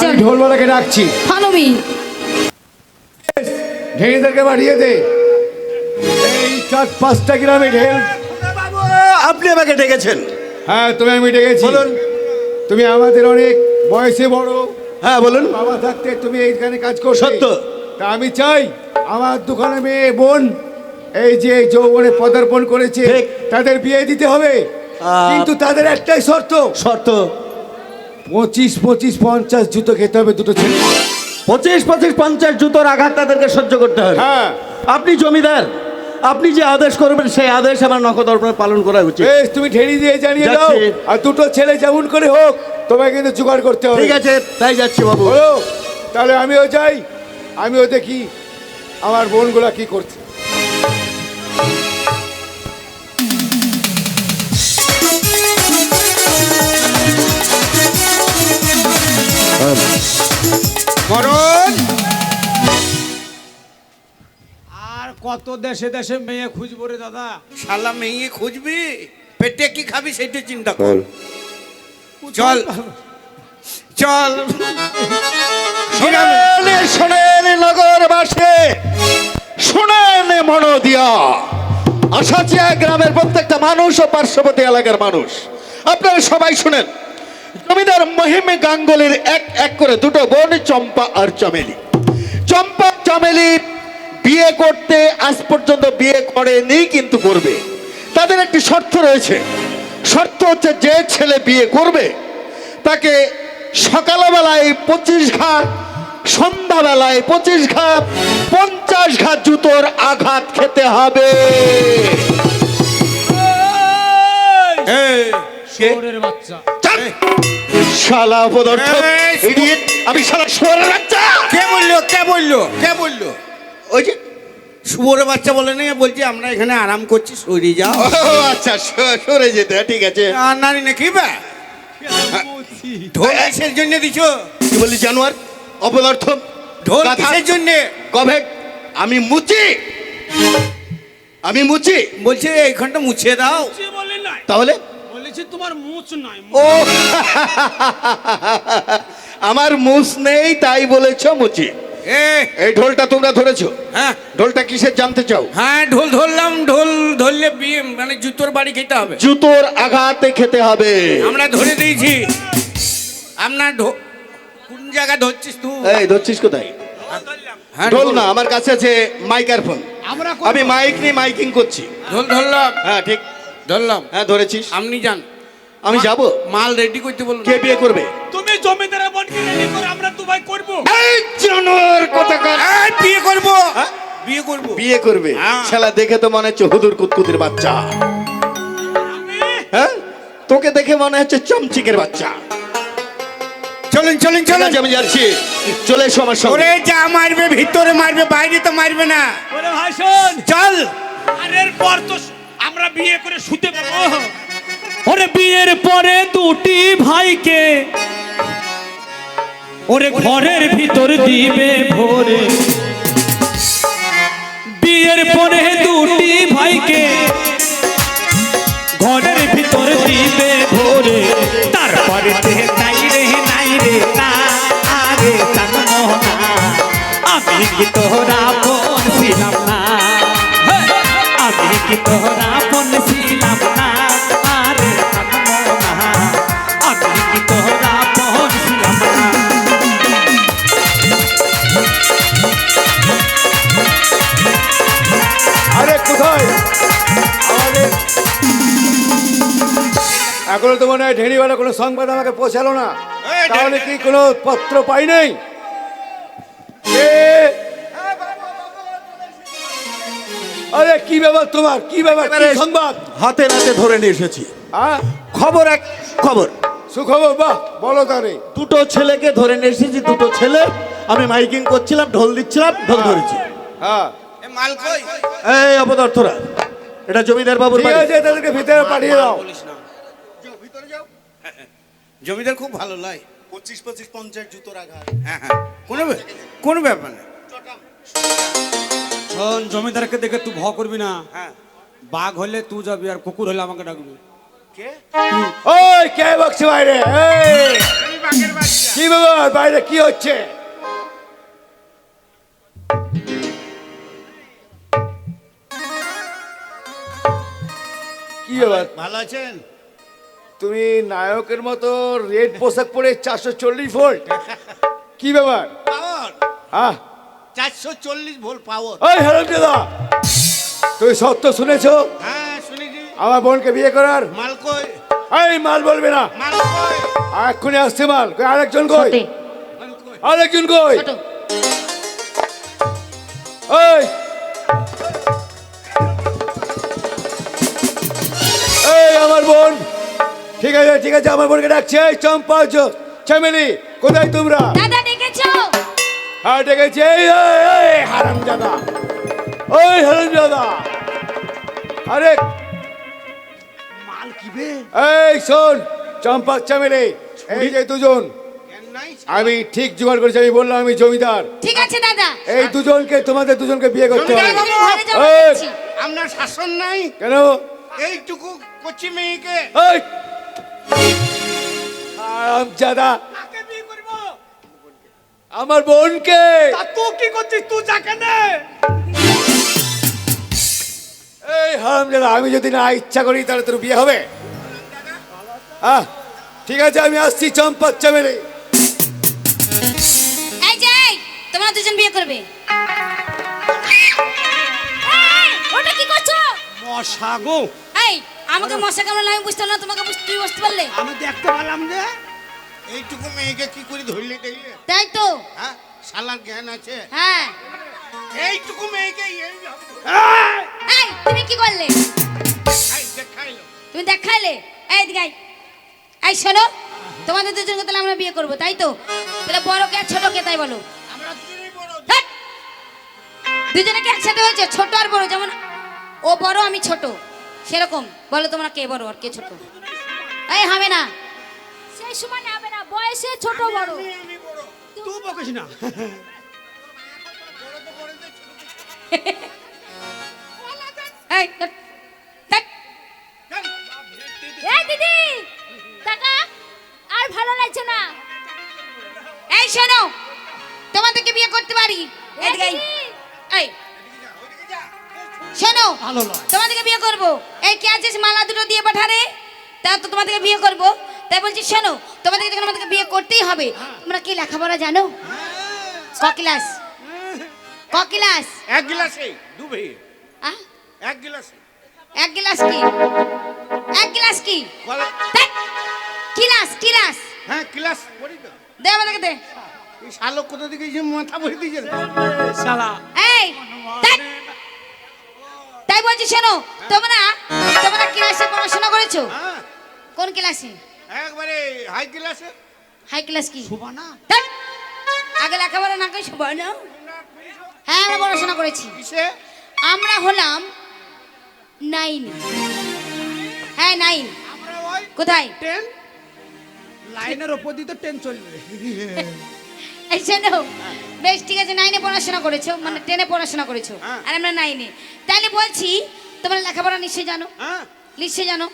চল। ঢোলওয়ালাকে ডাকছি। হানবি ঢেড়িদেরকে পাঠিয়ে দে। এই চার পাঁচটা গ্রামে ঢেল। আপনি আমাকে ডেকেছেন। হ্যাঁ তুমি আমি ডেকেছি। বলুন। তুমি আমাদের অনেক বয়সে বড়। হ্যাঁ বলুন। বাবা থাকতে তুমি এইখানে কাজ করছ সত্য। তা আমি চাই আমার দোকানে মেয়ে বোন এই যে যৌবনে পদার্পণ করেছে তাদের বিয়ে দিতে হবে। কিন্তু তাদের একটাই শর্ত। শর্ত? পঁচিশ পঁচিশ পঞ্চাশ জুতো খেতে হবে দুটো ছেলে। পঁচিশ পঁচিশ পঞ্চাশ জুতোর আঘাত তাদেরকে সহ্য করতে হবে। হ্যাঁ। আপনি জমিদার আপনি যে আদেশ করবেন সেই আদেশ আমার নখদর্পণে পালন করা উচিত। বেশ তুমি ঢেড়ি দিয়ে জানিয়ে দাও। যাচ্ছি। আর দুটো ছেলে যেমন করে হোক তোমায় কিন্তু জোগাড় করতে হবে। ঠিক আছে তাই যাচ্ছি বাবু। হলো তাহলে আমিও যাই আমিও দেখি আমার বোনগুলা কি করছে। কত দেশে দেশে মেয়ে খুঁজবো রে দাদা? শালা মেয়ে খুঁজবি? পেটে কি খাবি সেটা চিন্তা কর। চল। চল। শোনেন শোনেন নগরবাসী শোনেন মন দিয়া আশাচিয়া গ্রামের প্রত্যেকটা মানুষ ও পার্শ্ববর্তী এলাকার মানুষ। আপনারা সবাই শুনেন জমিদার মহিমে গাঙ্গুলির এক এক করে দুটো বোন চম্পা আর চমেলি। চম্পা চমেলি বিয়ে করতে আজ পর্যন্ত বিয়ে করেনি কিন্তু করবে। তাদের একটি শর্ত রয়েছে। শর্ত হচ্ছে যে ছেলে বিয়ে করবে তাকে সকালবেলায় পঁচিশ ঘাট সন্ধ্যাবেলায় পঁচিশ ঘাট পঞ্চাশ ঘাট জুতোর আঘাত খেতে হবে! শালা পদার্থ আমি শালা শোয়ারের বাচ্চা। কে বলল কে বলল কে বলল? ওই যে শুভর বাচ্চা বলে নেই বলছি আমরা এখানে আরাম করছি সরে যাও। ও আচ্ছা স- সরে যেতে ঠিক আছে। আর নারী নাকি বা? ঢোল কিসের জন্য দিছো? কি বললি জানোয়ার? অপদার্থ। ঢোল কিসের জন্য? গভেট আমি মুচি। আমি মুচি। বলছে এইখানটা মুছে দাও। বলে নাই। তাহলে? বলেছি তোমার মুচ নাই ও আমার মুস নেই তাই বলেছ মুচি। এই ঢোলটা তোমরা ধরেছো। হ্যাঁ। ঢোলটা কিসের জানতে চাও? হ্যাঁ ঢোল ধরলাম ঢোল ধরলে বিয়ে মানে জুতোর বাড়ি খেতে হবে। জুতোর আঘাতে খেতে হবে। আমরা ধরে দিয়েছি। আপনার কোন জায়গা ধরছিস তুই? এই ধরছিস কোথায়? হ্যাঁ ঢোল না আমার কাছে আছে মাইক্রোফোন আমরা আমি মাইক নিয়ে মাইকিং করছি। ঢোল ধরলাম। হ্যাঁ ঠিক। ধরলাম। হ্যাঁ ধরেছিস। আপনি যান। আমি যাব। মাল রেডি করতে বলুন কে বিয়ে করবে? তুমি জমিদারের বোনকে রেডি করে আমরা দুবাই করব। এই জানোয়ার কোথাকার এই, বিয়ে করব। হ্যাঁ? বিয়ে করব। বিয়ে করবে। হ্যাঁ। শালা দেখে তো মনে হচ্ছে হুদুর কুতকুতির বাচ্চা। হ্যাঁ? তোকে দেখে মনে হচ্ছে চমচিকের বাচ্চা। চলুন চলুন চলুন। আমি যাচ্ছি। চলে এসো আমার সঙ্গে। ওরে যা মারবে ভিতরে মারবে বাইরে তো মারবে না। ওরে ভাই চল। আর এরপর তো আমরা বিয়ে করে শুতে পাবো ওরে বিয়ের পরে দুটি ভাইকে ওরে ঘরের ভিতর দিবে ভোরে। বিয়ের পরে দুটি ভাইকে ঘরের ভিতর দিবে ভোরে। তারপরে নাই রে নাই রে আরে আমি কি তোরা বোন না? আমি কি তোরা বোন এখনও তো মনে হয় ঢেড়িওয়ালা কোনো সংবাদ আমাকে পৌঁছালো না। তাহলে কি কোনো পত্র পাই নাই? আরে কি ব্যাপার তোমার? কি ব্যাপার? কি সংবাদ? হাতে নাতে ধরে নিয়ে এসেছি। খবর এক খবর। সুখবর বাহ বলো তারে দুটো ছেলেকে ধরে নিয়ে এসেছি দুটো ছেলে। আমি মাইকিং করছিলাম ঢোল দিচ্ছিলাম ঢোল ধরেছি। হ্যাঁ এ মাল কই? এই অপদার্থরা এটা জমিদার বাবুর ঠিক বাড়ি। আছে তাদেরকে ভিতরে পাঠিয়ে দাও। বলিস না। জমিদার খুব ভালো লাই। পঁচিশ পঁচিশ পঞ্চাশ জুতোর আঘাত। হ্যাঁ হ্যাঁ। কোনো কোনো ব্যাপার না। শোন জমিদারকে দেখে তুই ভয় করবি না। হ্যাঁ। বাঘ হলে তুই যাবি আর কুকুর হলে আমাকে ডাকবি। কে? ওই কে বকছে বাইরে? এই, আমি বাঘের বাচ্চা। কি ব্যাপার? বাইরে কি হচ্ছে? কি ব্যাপার? ভালো আছেন? তুমি নায়কের মতো রেড পোশাক পরে চারশো চল্লিশ ভোল্ট। কি ব্যাপার? পাওয়ার। হ্যাঁ চারশো চল্লিশ ভোল্ট পাওয়ার। ওই হ্যালো দাদা তুমি সত্য শুনেছো? হ্যাঁ শুনেছি। আমার বোনকে বিয়ে করার? মাল কই? এই মাল বলবে না। মাল কই? এক্ষুনি আসছে মাল। আরেকজন কই? আরেকজন কই? এই। এই আমার বোন। ঠিক আছে ঠিক আছে আমার বোনকে ডাকছে। এই চম্পা চ- চামেলি কোথায় তোমরা? দাদা ডেকেছো? হ্যাঁ ডেকেছে। এই এই, হারাম দাদা ওই হারাম দাদা আরে মাল কিবে এই শোন চম্পা চামেলি এই যে দুজন। নাই আমি ঠিক জোগাড় করেছি আমি বললাম আমি জমিদার। ঠিক আছে দাদা। এই দুজনকে তোমাদের দুজনকে বিয়ে করতে হবে। আপনার শাসন নাই? কেন? এইটুকু কচি মেয়েকে। এই আরামজাদা কাকে বিয়ে করব? আমার বোনকে। তুই কি করছিস তুই যাকে নে? এই হারামজাদা আমি যদি না ইচ্ছা করি তাহলে তোর বিয়ে হবে। হ্যাঁ ঠিক আছে আমি আসছি চম্পা চামেলি। এই যে এই, তোমরা দুজন বিয়ে করবে। এই, ওটা কি করছ? মশা গো। এই আমাকে মশা কামড়ালে আমি বুঝতে না, তোমাকে তুমি বুঝতে পারলে? আমি দেখতে পেলাম যে এইটুকু মেয়েকে কি করে ধরলে দেখলে? তাই তো। হ্যাঁ শালার জ্ঞান আছে। হ্যাঁ। এইটুকু মেয়েকে এই তুমি কি করলে? তুমি দেখাইলে? এই আয়। এই শোনো তোমাদের দুজনকে তাহলে আমরা বিয়ে করব তাই তো? তাহলে বড় কে ছোট কে তাই বলো? আমরা দুজনেই বড়। দুজনে কি একসাথে হয়েছে? ছোট আর বড় যেমন ও বড় আমি ছোট। সেরকম। বলো তোমরা কে বড় আর কে ছোট? এই হবে না। সেই সময় হবে না বয়সে ছোট বড়। তুই বকিস না। এই এই কে আছিস? মালা দুটো দিয়ে পাঠারে তা তো তোমাদেরকে বিয়ে করব। তাই বলছি শোনো তোমাদেরকে যখন আমাদেরকে বিয়ে করতেই হবে তোমরা কি লেখাপড়া জানো? ক ক্লাস? ক ক্লাস? এক গিলাসে ডুবে? এক গিলাসে। এক গ্লাস কি? এক গ্লাস কি! Class class. হ্যাঁ ক্লাস পড়ি তো। দে আমাদেরকে দে। এই শালক কোথা থেকে যে মাথা ভরে দিয়েছে এই তাই বলছি শোনো তোমরা তোমরা ক্লাসে পড়াশোনা করেছ? হ্যাঁ। কোন ক্লাসে? একবারে হাই ক্লাসে হাই ক্লাস কি? ধ্যাৎ! আগে লেখাপড়া না করে সবাই না হ্যাঁ আমরা পড়াশোনা করেছি। আমরা হলাম নাইন হ্যাঁ নাইন কোথায়? টেন লাইনের ওপর দিয়ে তো ট্রেন চলবে। এই শোনো বেশ ঠিক আছে নাইনে পড়াশোনা করেছ মানে টেনে পড়াশোনা করেছ হ্যাঁ। আর আমরা নাইনে তাহলে বলছি লেখাপড়া নিশ্চয়ই জানো। হ্যাঁ। নিশ্চয়ই জানো।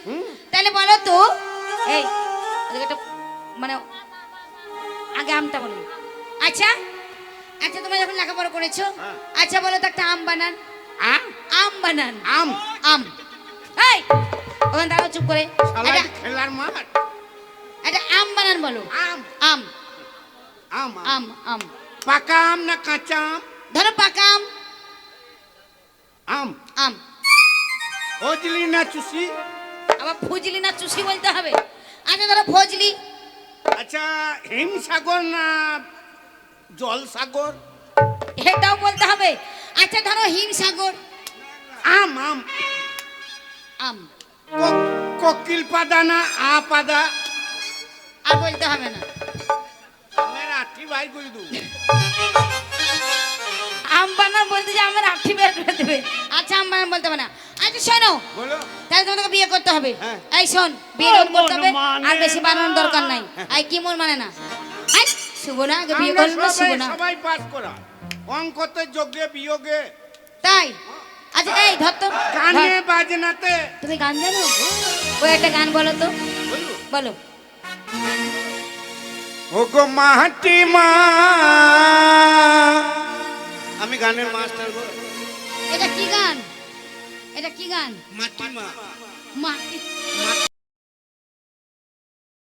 তাহলে বলো তো এই মানে আগে আমটা বলো। আচ্ছা আচ্ছা তোমরা যখন লেখাপড়া করেছ হ্যাঁ। আচ্ছা বলো তো একটা আম বানান। আম? বানান। আম? আম। এই ওখানে দাঁড়াও চুপ করে। একটা খেলার মাঠ। একটা আম বানান বলো। আম। আম আম। আম আম। পাকা আম না কাঁচা আম? ধরো পাকা আম। আম। আম। ফজলি না চুষি? আবার ফজলি না চুষি বলতে হবে। আচ্ছা ধরো ফজলি আচ্ছা হিমসাগর না জল সাগর? এটাও বলতে হবে। আচ্ছা ধরো হিমসাগর আম আম। আম। কোকিল পাদা না আ পাদা? আর বলতে হবে না। আমার আঠি ভাই করে দু আম বানান বলতে যে আমার আঠি বের করে দেবে। আচ্ছা আম বানান বলতে হবে না। আচ্ছা শোনো। বলো। তাহলে তোমাকে বিয়ে করতে হবে। হ্যাঁ। এই শোন বিয়ে করতে হবে আর বেশি বানানোর দরকার নাই। আই কি মন মানে না? আই শুভ না আগে বিয়ে আমরা করলে না শুভ সবাই না। সবাই পাস করা। অঙ্কতে যোগে বিয়োগে। তাই? আচ্ছা এই ধর তো ধর। বাজনাতে। তুমি গান জানো? ওই একটা গান বলো তো। বলো। ও গো মাটি মা। আমি গানের মাস্টার গো এটা কি গান? এটা কি গান? মাটি মা মাটি।